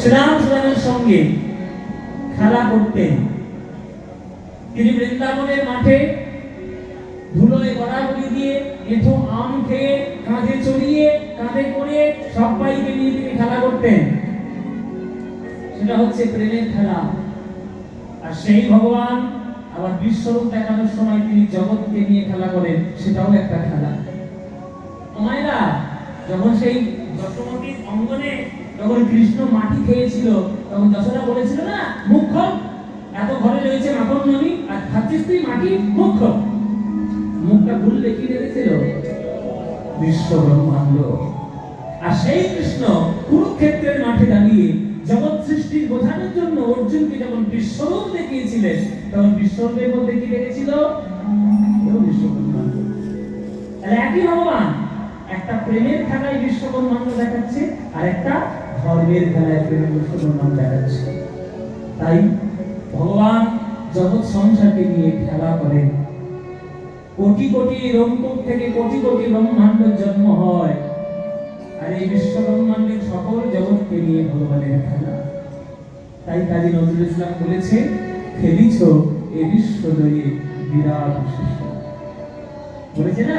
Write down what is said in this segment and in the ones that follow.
শ্রীরাম সঙ্গে খেলা করতেন। তিনি বৃন্দাবনের মাঠে ধুলোয় গড়াগড়ি দিয়ে এঁঠো আম খেয়ে, কাঁধে চড়িয়ে, কাঁধে করে সবাইকে নিয়ে তিনি খেলা করতেন। সেটা হচ্ছে প্রেমের খেলা। আর সেই ভগবান আবার বিশ্বরূপ দেখানোর সময় তিনি জগৎকে নিয়ে খেলা করেন, সেটাও একটা খেলা। মায়েরা, যখন সেই যশোমতীর অঙ্গনে যখন কৃষ্ণ মাটি খেয়েছিল, তখন দশরা বলেছিল, না, মুখ খোল। এত ঘরে রয়েছে মাখন ননি আর খাচ্ছিস তুই মাটি, মুখ খোল। মুখটা খুললে কি দেখেছিল? বিশ্ব ব্রহ্মাণ্ড আর সেই কৃষ্ণ কুরুক্ষেত্রের মাঠে দাঁড়িয়ে জগৎ সৃষ্টির বোঝানোর জন্য অর্জুনকে যখন বিশ্বরূপ দেখিয়েছিলেন, তখন বিশ্বরূপের মধ্যে কি দেখেছিল? একই ভগবান। একটা প্রেমের খেলায় বিশ্ব ব্রহ্মাণ্ড দেখাচ্ছে আর একটা ধর্মের খেলায় প্রেমের বিশ্ব ব্রহ্মাণ্ড দেখাচ্ছে। তাই ভগবান জগৎ সংসারকে নিয়ে খেলা করেন। কোটি কোটি রঙ্কুর থেকে কোটি কোটি ব্রহ্মাণ্ডের জন্ম হয়। আর এই বিশ্ব ব্রহ্মাণ্ডের সকল জগৎকে নিয়ে ভগবানের খেলা। তাই কাজী নজরুল ইসলাম বলেছে, খেলিছ, এ বিশ্ব দয়ে বিরাট বলেছে না?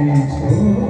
খেলেছ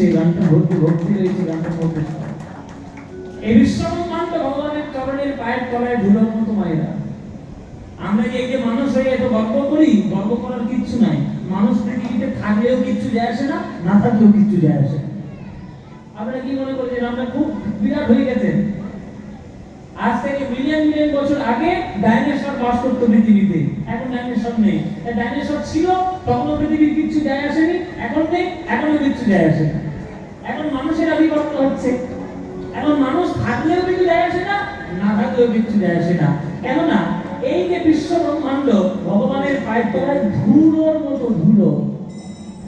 রয়েছে গানটা ভক্তি ভক্তি রয়েছে গানটার মধ্যে। এই বিশ্বব্রহ্মাণ্ড ভগবানের চরণের পায়ের তলায় ধুলোর মতো মায়েরা। আমরা যে যে মানুষ হয়ে এত গর্ব করি? গর্ব করার কিচ্ছু নাই। মানুষ পৃথিবীতে থাকলেও কিচ্ছু যায় আসে না না থাকলেও কিচ্ছু যায় আসে আপনারা কি মনে করছেন আমরা খুব বিরাট হয়ে গেছেন? আজ থেকে মিলিয়ন মিলিয়ন বছর আগে ডাইনোসর বাস করতো পৃথিবীতে। এখন ডাইনোসর নেই। ডাইনোসর ছিল, তখনও পৃথিবীর কিচ্ছু যায় আসেনি, এখন নেই এখনও কিচ্ছু যায় আসে না এখন মানুষের আধিপত্য হচ্ছে এখন মানুষ থাকলেও কিছু যায় আসে না না থাকলেও কিছু যায় আসে না। কেননা, এই যে বিশ্ব ব্রহ্মাণ্ড, ভগবানের পায়ের তলায় ধুলোর মতো ধুলো।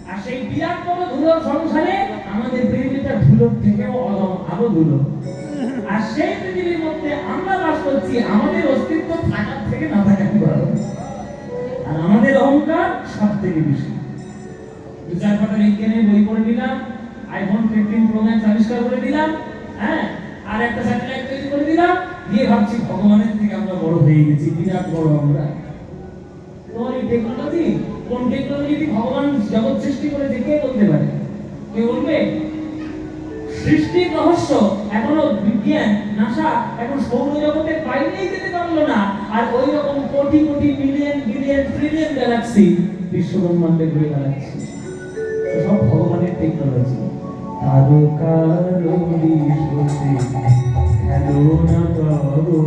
আর সেই বিরাট বড় ধুলোর সংসারে আমাদের পৃথিবীটা ধুলোর থেকেও অদম আরও ধুলো। আর সেই পৃথিবীর মধ্যে আমরা বাস করছি, আমাদের অস্তিত্ব থাকার থেকে না থাকার বড় আর আমাদের অহংকার সব থেকে বেশি। দু চার বিজ্ঞানের বই পড়ে নিলাম আইফোন ফিফটিন প্রো ম্যাক্স আবিষ্কার করে দিলাম হ্যাঁ? আর একটা স্যাটেলাইট তৈরি করে দিলাম। দিয়ে ভাবছি ভগবানের থেকে আমরা বড় হয়ে গেছি, বিরাট বড় আমরা। তোমার এই টেকনোলজি কোন টেকনোলজি ভগবান জগৎ সৃষ্টি করেছে কে বলতে পারে? কে বলবে? সৃষ্টির রহস্য, এখনও বিজ্ঞান, নাসা, এখন সৌরজগতের বাইরেই যেতে পারল না। আর ওই রকম কোটি কোটি মিলিয়ন বিলিয়ন ট্রিলিয়ন গ্যালাক্সি বিশ্ব ব্রহ্মাণ্ডে ঘুরে বেড়াচ্ছে সব ভগবানের টেকনোলজি না পাবো